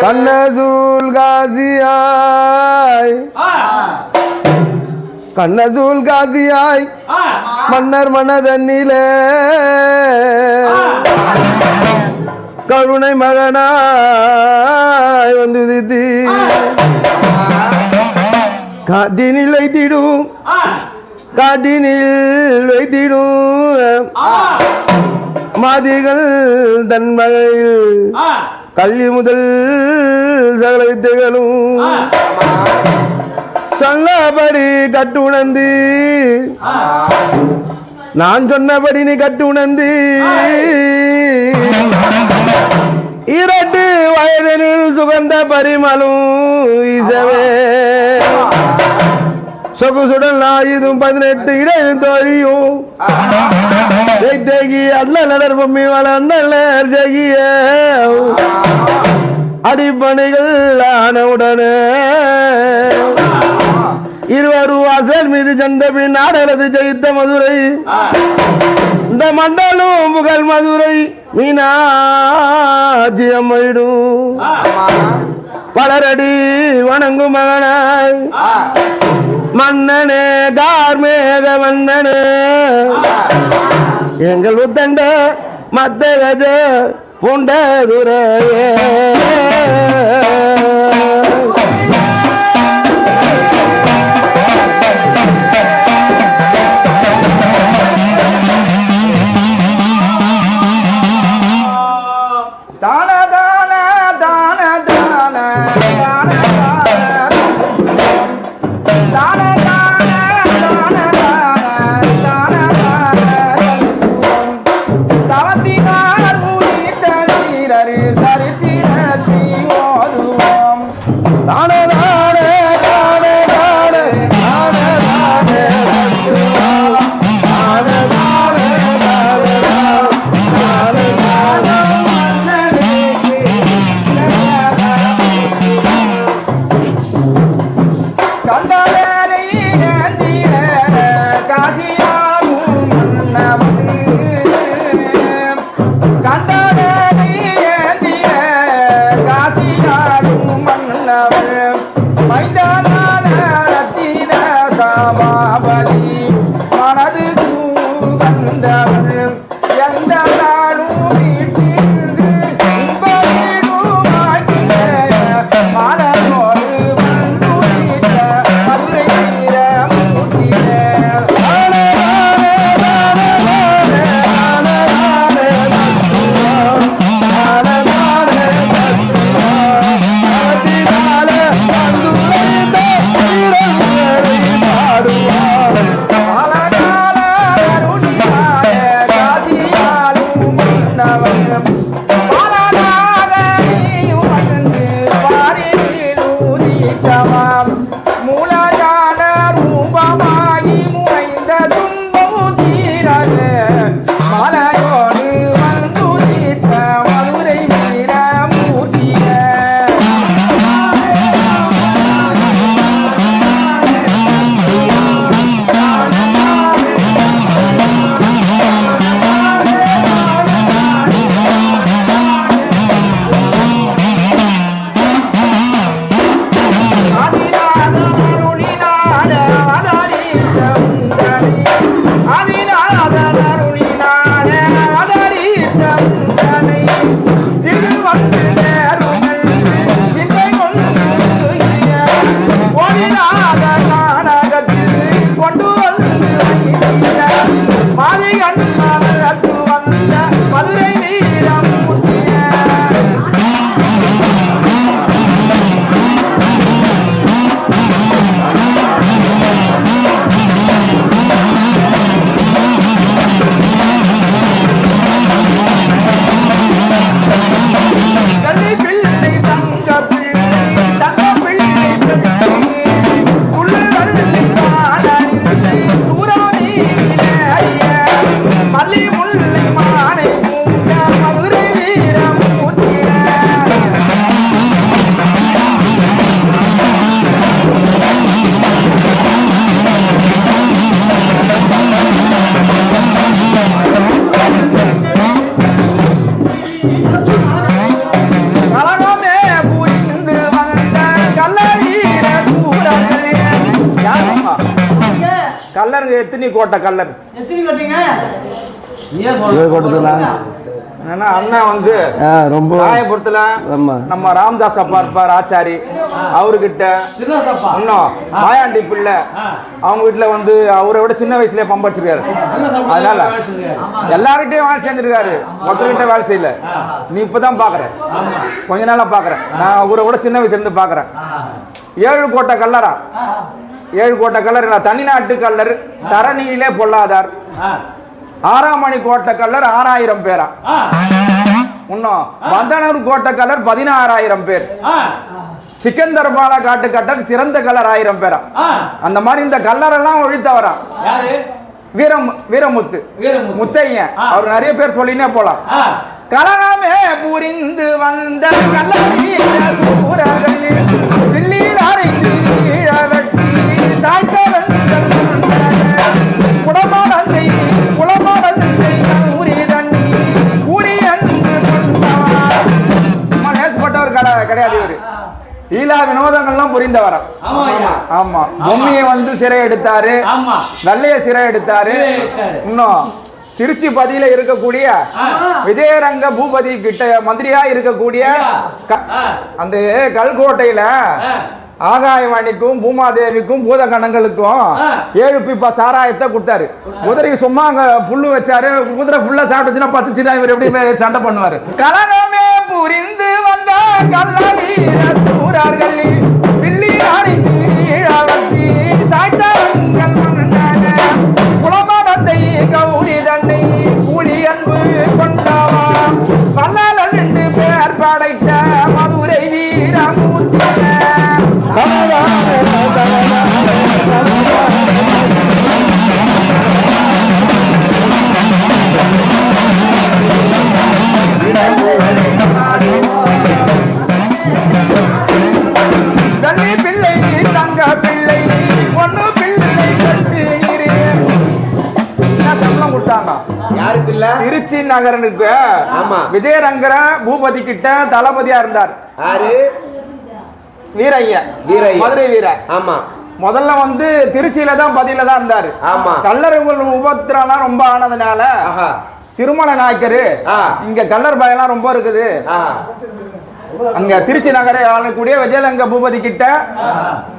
கண்ணசூல் காசியாய். கண்ணசூல் காசியாய். மன்னர் மனதன்னிலே. கருணை மகனாய் வந்து உதித்து. காட்டினில் வைத்திடும். காட்டினில் வைத்திடும். மாதிகள் தன் மகையில் கல்வி முதல் சகல வித்தைகளும் சொன்னபடி கட்டு உணர்ந்து நான் சொன்னபடி நீ கட்டு உணர்ந்து இரண்டு வயதனில் சுகந்த பரிமளும் ஈசவே சொகுசுடன் ஆயுதும் பதினெட்டு இடையும் தோழியும். தேகி அண்ணல் நடர் பொம்மி வள அண்ணல் ஜெகிய. அடிப்பணிகள் ஆனவுடனே இருவரும் வாசல் மீது சென்ற பின் நாடலது ஜெயித்த மதுரை. இந்த மண்டலும் புகழ் மதுரை. மீனாட்சி அம்மையிடும். வளரடி வணங்கும் மகனாய். மன்னனு தார்மேக மன்னனு. எங்கள் உத்தண்ட மத்தகஜ புண்டதுரையே. 加鸡 கோட்டை கொடுத்ததா? என்னன்னா அண்ணன் வந்து ரொம்ப ராயபுரத்துல நம்ம ராமதாஸ் அப்பா இருப்பார் ஆச்சாரி. அவர்கிட்ட இன்னும் மாயாண்டி பிள்ளை. அவங்க வீட்டுல வந்து அவரை விட சின்ன வயசுலயே பம்பு வச்சிருக்காரு அதனால எல்லார்கிட்டயும் வேலை செஞ்சிருக்காரு. ஒருத்தர்கிட்ட வேலை செய்யல. நீ இப்பதான் பாக்குற. கொஞ்ச நாளா பாக்குறேன் நான் அவரை விட சின்ன வயசுல இருந்து பாக்குறேன். ஏழு கோட்டை கல்லரா ஏழு கோட்டை கல்லர் தனிநாட்டு கல்லர் தரணியிலே பொல்லாதார். ஆறாம் மணி கோட்டை கல்லர் ஆறாயிரம் பேரா? இன்னும் வந்தனூர் கோட்டை கல்லர் பதினாறாயிரம் பேர். சிக்கந்தர்பாலா காட்டு கட்டர் சிறந்த கல்லர் ஆயிரம் பேரா? அந்த மாதிரி இந்த கல்லரெல்லாம் ஒழித்தவரா? வீரம் வீரமுத்து. முத்தையன். அவர் நிறைய பேர் சொல்லினே போலாம். கலகமே புரிந்து வந்த கள்ளவீர ஈலா வினோதங்கள்லாம் புரிந்தவரா ஆமா பொம்மியை வந்து சிறை எடுத்தாரு. வெள்ளைய சிறை எடுத்தாரு. இன்னும் திருச்சி பதியில இருக்கக்கூடிய. விஜயரங்க பூபதி கிட்ட மந்திரியா இருக்கக்கூடிய. அந்த கல்கோட்டையில. ஆகாயவாணிக்கும் பூமாதேவிக்கும் பூதகணங்களுக்கும். ஏழு பிப்பா சாராயத்தை கொடுத்தாரு. குதிரைக்கு சும்மா அங்க புல்லு வச்சாரு. குதிரை ஃபுல்லா சாப்பிட்டுச்சுன்னா பச்சுச்சுன்னா இவர் எப்படி சண்டை பண்ணுவாரு. கலகமே புரிந்து வந்த கள்ளவீர சூரர்கள் திருச்சி நகரனுக்கு ஆமா. விஜயரங்கர பூபதி கிட்ட தளபதியா இருந்தார். யாரு? வீரைய. வீரய்யா. மதுரை வீர. ஆமா. முதல்ல வந்து திருச்சியில தான் பதில தான் இருந்தாரு. ஆமா. கல்லர்கள் உபத்திரம்லாம் ரொம்ப ஆனதுனால திருமண நாயக்கரு. இங்க கல்லர் பயம்லாம் ரொம்ப இருக்குது. அங்க திருச்சி நகரை ஆளக்கூடிய விஜயலங்க பூபதி கிட்ட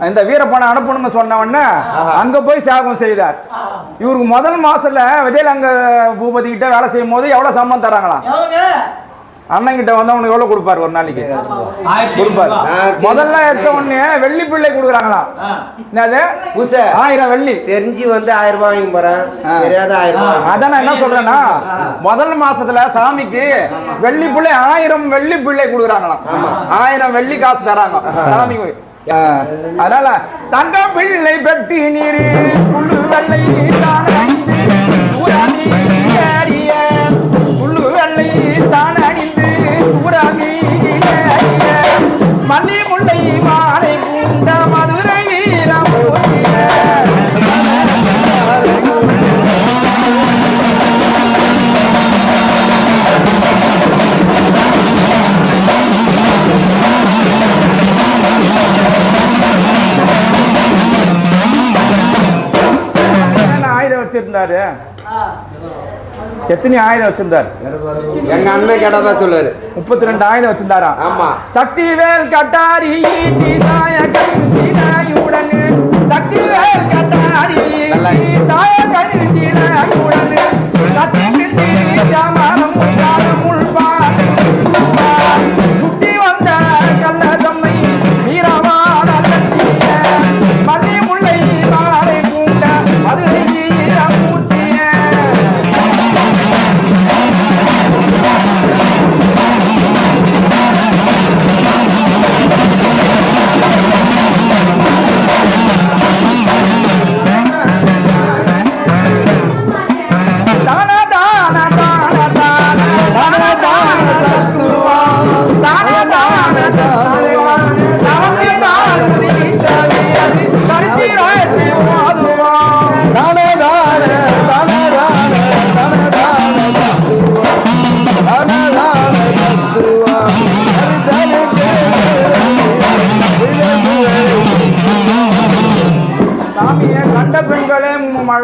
இந்த வீரப்பனை அனுப்பணும்னு சொன்ன உடனே அங்க போய் தியாகம் செய்தார். இவருக்கு முதல் மாசத்துல விஜயலங்க பூபதி கிட்ட வேலை செய்யும் போது எவ்வளவு சம்பளம் தராங்களாம்? அண்ணன் கிட்ட வந்து அவனுக்கு எவ்வளவு கொடுப்பாரு ஒரு நாளைக்கு? கொடுப்பாரு. முதல்ல எடுத்த உடனே வெள்ளி பிள்ளை கொடுக்குறாங்களாம் ஆ. என்னது? பூச. ஆயிரம் வெள்ளி. தெரிஞ்சு வந்து ஆயிரம் ரூபாய் வாங்கி போறேன். தெரியாத ஆயிரம் அதான் நான் என்ன சொல்றேன்னா முதல் மாசத்துல சாமிக்கு வெள்ளி பிள்ளை ஆயிரம் வெள்ளி பிள்ளை கொடுக்குறாங்களாம். ஆயிரம் வெள்ளி காசு தராங்க. சாமிக்கு ஆ, அதனால தங்க பிள்ளை பெட்டி நீர் புல்லு வெள்ளை தானடிந்து வச்சிருந்தாரு. எத்தனை ஆயுதம் வச்சிருந்தாரு? எங்க அண்ணன் கேட்டாதான் சொல்லுவாரு. முப்பத்தி ரெண்டு ஆயுதம் வச்சிருந்தாரா? ஆமா. சக்திவேல் கட்டாரி ஈட்டி சாய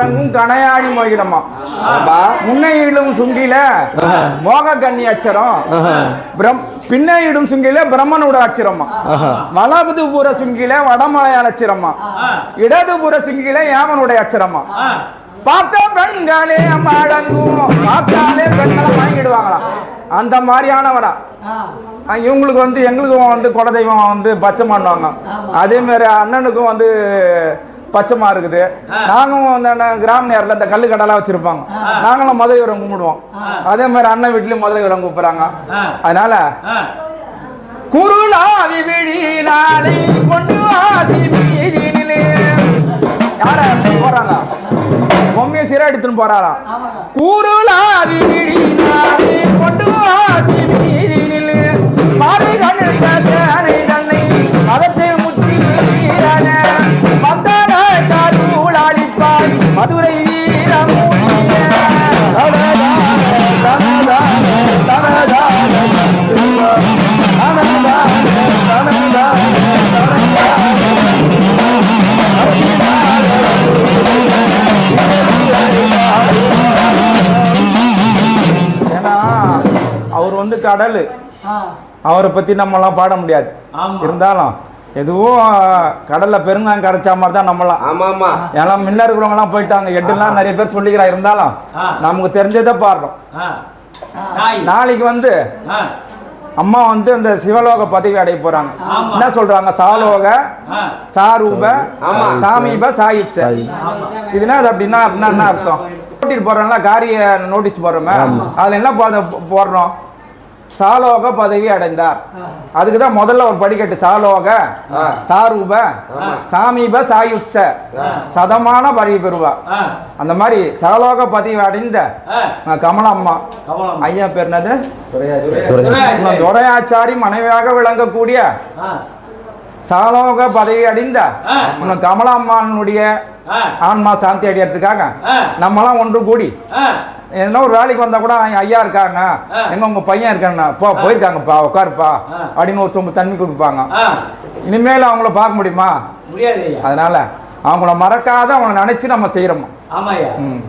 வழங்கும் கனையாடி மொழிடமா முன்னையிடும் சுங்கில மோக கன்னி அச்சரம். பிரம் பின்னையிடும் சுங்கில பிரம்மனோட அச்சரம்மா. வலதுபுற சுங்கில வடமலையாள அச்சரம்மா. இடதுபுற சுங்கில ஏமனுடைய அச்சரம்மா. பார்த்த பெண்களே மழங்கும் பார்த்தாலே பெண்களை வாங்கிடுவாங்களாம் அந்த மாதிரியானவரா. இவங்களுக்கு வந்து எங்களுக்கும் வந்து குலதெய்வம் வந்து பச்சை பண்ணுவாங்க அதே மாதிரி அண்ணனுக்கும் வந்து பச்சைமா இருக்குது. நாங்களும் என்ன கிராம நேரில் இந்த கல்லு கடலாம் வச்சிருப்பாங்க. நாங்களும் மதுரை வீரம் கும்பிடுவோம். அதே மாதிரி அண்ணன் வீட்லயும் மதுரை வீரம் கூப்பிடுறாங்க அதனால குருளாவி விழினாலை கொண்டு ஆசி மீதினிலே. யார போறாங்க? பொம்மையை சிறை எடுத்துன்னு போறாராம். குருளாவி விழினாலை கொண்டு ஆசி மீதினிலே. கடல். அவரை பத்தி நம்மலாம் பாட முடியாது. இருந்தாலும் எதுவும் கடல்ல பெருங்காயம் கிடைச்ச மாதிரி தான் நம்மலாம் ஆமா ஆமா. ஏன்னா முன்ன இருக்கிறவங்கலாம் போயிட்டாங்க. எட்டுலாம் நிறைய பேர் சொல்லிக்கிறா இருந்தாலும். நமக்கு தெரிஞ்சதை பாடுறோம். நாளைக்கு வந்து அம்மா வந்து அந்த சிவலோக பதவி அடைய போறாங்க. என்ன சொல்றாங்க? சாலோக சாரூப ஆமா. சாமீப சாயிச்ச. இதுனா அது அப்படின்னா அப்படின்னா என்ன அர்த்தம்? கூட்டிட்டு போறோம்ல காரிய நோட்டீஸ் போடுறோமே. அதுல என்ன போடுறோம்? சாலோக பதவி அடைந்தார். அதுக்கு தான் முதல்ல ஒரு படிக்கட்டு சாலோக. சாரூப சாமீப சாயுச்ச சதமான பதவி பெறுவா ஆ, அந்த மாதிரி சாலோக பதவி அடைந்த கமலம்மா. கமலம். ஐயா பேர் என்னது? துரையாச்சாரி. மனைவியாக விளங்கக்கூடிய சாலோக பதவி அடைந்த கமலாம்மானுடைய ஆன்மா சாந்தி அடையறதுக்காக ஆ, நம்மலாம் ஒன்று கூடி எதனா ஒரு வேலைக்கு வந்தா கூட ஐயா இருக்காங்க. எங்க உங்க பையன் இருக்காங்கண்ணா போ போயிருக்காங்கப்பா உட்காருப்பா. அப்படின்னு ஒரு சொம்பு தண்ணி கொடுப்பாங்க. இனிமேல் அவங்கள பார்க்க முடியுமா? அதனால அவங்கள மறக்காத அவங்கள நினைச்சு நம்ம செய்யறோம் ஆமாய்யா ம்.